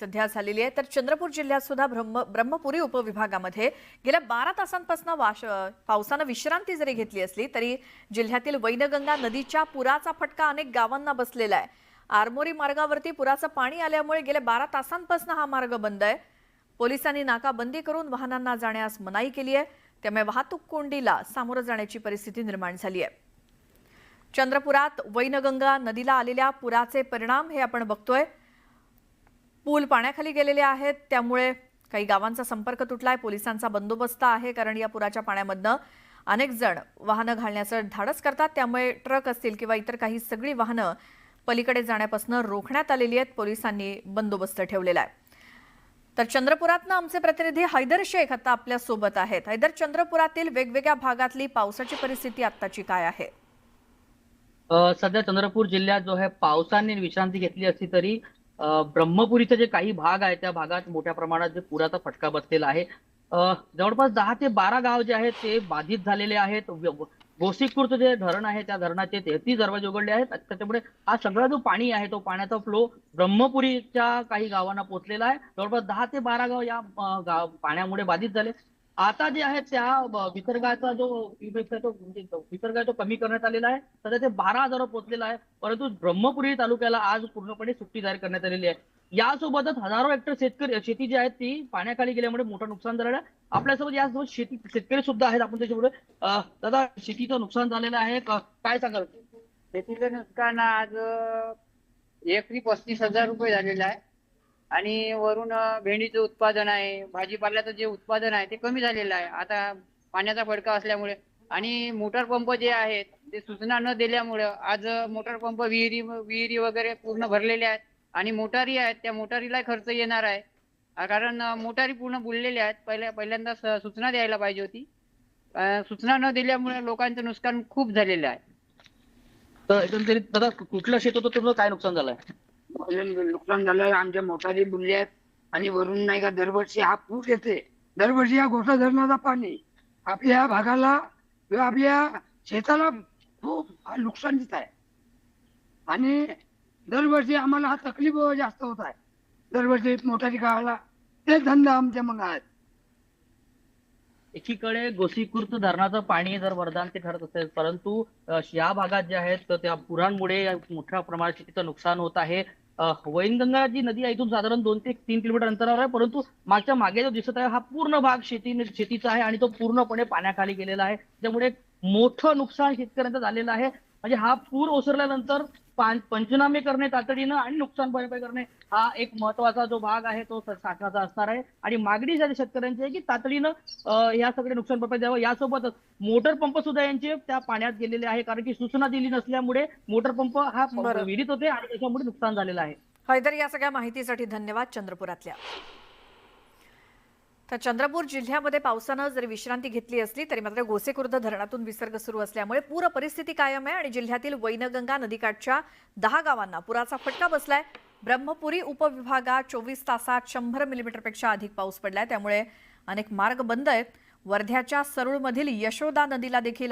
सध्या झालेली आहे. तर चंद्रपूर जिल्ह्यात सुद्धा ब्रह्म ब्रह्मपुरी उपविभागामध्ये गेल्या बारा तासांपासून वाश पावसानं विश्रांती जरी घेतली असली तरी जिल्ह्यातील वैनगंगा नदीच्या पुराचा फटका अनेक गावांना बसलेला आहे. आरमोरी मार्गावरती पुराचं पाणी आल्यामुळे गेल्या बारा तासांपासून हा मार्ग बंद आहे. पोलिसांनी नाकाबंदी करून वाहनांना जाण्यास मनाई केली आहे. त्यामुळे वाहतूक कोंडीला सामोरं जाण्याची परिस्थिती निर्माण झाली आहे. चंद्रपुरात वैनगंगा नदीला आलेल्या पुराचे परिणाम हे आपण बघतोय. पूल पाण्याखाली गेलेले आहेत. त्यामुळे काही गावांचा संपर्क तुटलाय पोलिसांचा बंदोबस्त आहे कारण या पुराच्या पाण्यामधनं अनेक जण वाहनं घालण्याचं धाडस करतात. त्यामुळे ट्रक असतील किंवा इतर काही सगळी वाहनं पलीकडे जाण्यापासून रोखण्यात आलेली आहेत. पोलिसांनी बंदोबस्त ठेवलेला आहे. तर चंद्रपुरातनं आमचे प्रतिनिधी हैदर शेख आता आपल्यासोबत आहेत. हैदर चंद्रपुरातील वेगवेगळ्या भागातली पावसाची परिस्थिती आत्ताची काय आहे? सध्या चंद्रपूर जिल्ह्यात जो आहे पावसाने विश्रांती घेतली असली तरी ब्रह्मपुरीचे जे काही भाग आहे त्या भागात मोठ्या प्रमाणात जे पुराचा फटका बसलेला आहे. जवळपास दहा ते बारा गाव जे आहेत ते बाधित झालेले आहेत. व्य- जे धरण आहे त्या धरणाचे तेहतीस दरवाजे उघडले आहेत. त्याच्यामुळे हा सगळा जो पाणी आहे तो पाण्याचा फ्लो ब्रह्मपुरीच्या काही गावांना पोचलेला आहे. जवळपास दहा ते बारा गाव या पाण्यामुळे बाधित झाले. आता जे आहे त्या विसर्गाचा जो तो म्हणजे विसर्ग तो कमी करण्यात आलेला आहे. सध्या ते बारा हजार पोहोचलेला आहे. परंतु ब्रह्मपुरी तालुक्याला आज पूर्णपणे सुट्टी जाहीर करण्यात आलेली आहे. यासोबतच हजारो हेक्टर शेतकरी शेती जी आहे ती पाण्याखाली गेल्यामुळे मोठं नुकसान झालेलं आहे. आपल्यासोबत यासोबत शेती शेतकरी सुद्धा आहेत. आपण त्याच्यामुळे दादा शेतीचं नुकसान झालेलं आहे. काय सांगाल? शेतीचं नुकसान आज एकरी पस्तीस हजार रुपये झालेलं आहे. आणि वरून भेंडीचं उत्पादन आहे भाजीपाल्याचं जे उत्पादन आहे ते कमी झालेलं आहे. आता पाण्याचा फडका असल्यामुळे आणि मोटर पंप जे आहेत ते सूचना न दिल्यामुळे आज मोटर पंप विहिरी विहिरी वगैरे पूर्ण भरलेले आहेत आणि मोटारी आहेत त्या मोटारीला खर्च येणार आहे. कारण मोटारी पूर्ण बुललेल्या आहेत. पहिल्या पहिल्यांदा सूचना द्यायला पाहिजे होती. सूचना न दिल्यामुळे लोकांचं नुकसान खूप झालेलं आहे. तर एकंदरीत दादा कुठलं शेत होतं तुमचं काय नुकसान झालंय? नुकसान झालं आमच्या मोटारी बुडल्या आहेत. आणि वरून नाही का दरवर्षी हा पूर येते. दरवर्षी हा गोठा धरणाचा पाणी. आपल्या भागाला किंवा आपल्या शेताला खूप नुकसान देत आहे. आणि दरवर्षी आम्हाला हा तकलीफ जास्त होत आहे. दरवर्षी मोटारी काढायला ते धंदा आमच्या मग आहेत एकीकडे गोसीखुर्द धरणाचं पाणी जर वरदान ते ठरत असेल परंतु या भागात जे आहेत तर त्या पुरांमुळे मोठ्या प्रमाणात शेतीचं नुकसान होत आहे. वैनगंगा जी नदी आहे इथून साधारण दोन ते तीन किलोमीटर अंतरावर आहे परंतु मागच्या मागे जो दिसत आहे हा पूर्ण भाग शेती शेतीचा आहे आणि तो पूर्णपणे पाण्याखाली गेलेला आहे त्यामुळे मोठं नुकसान शेतकऱ्यांचं झालेलं आहे. म्हणजे हा पूर ओसरल्यानंतर पंचनामे करणे तातडीनं आणि नुकसान भरपाई करणे हा एक महत्त्वाचा जो भाग आहे तो शासनाचा असणार आहे. आणि मागणी झाली शेतकऱ्यांची आहे की तातडीनं या सगळे नुकसान भरपाई द्यावं. यासोबतच मोटर पंप सुद्धा यांचे त्या पाण्यात गेलेले आहे कारण की सूचना दिली नसल्यामुळे मोटर पंप हा. विहिरीत होते आणि त्याच्यामुळे नुकसान झालेलं आहे. हैदर या सगळ्या माहितीसाठी धन्यवाद चंद्रपुरातल्या. तर चंद्रपूर जिल्ह्यामध्ये पावसानं जरी विश्रांती घेतली असली तरी मात्र गोसेखुर्द धरणातून विसर्ग सुरू असल्यामुळे पूर परिस्थिती कायम आहे आणि जिल्ह्यातील वैनगंगा नदीकाठच्या दहा गावांना पुराचा फटका बसलाय. ब्रह्मपुरी उपविभागात चोवीस तासात शंभर मिलीमीटरपेक्षा अधिक पाऊस पडलाय. त्यामुळे अनेक मार्ग बंद आहेत. वर्ध्याच्या सरूळमधील यशोदा नदीला देखील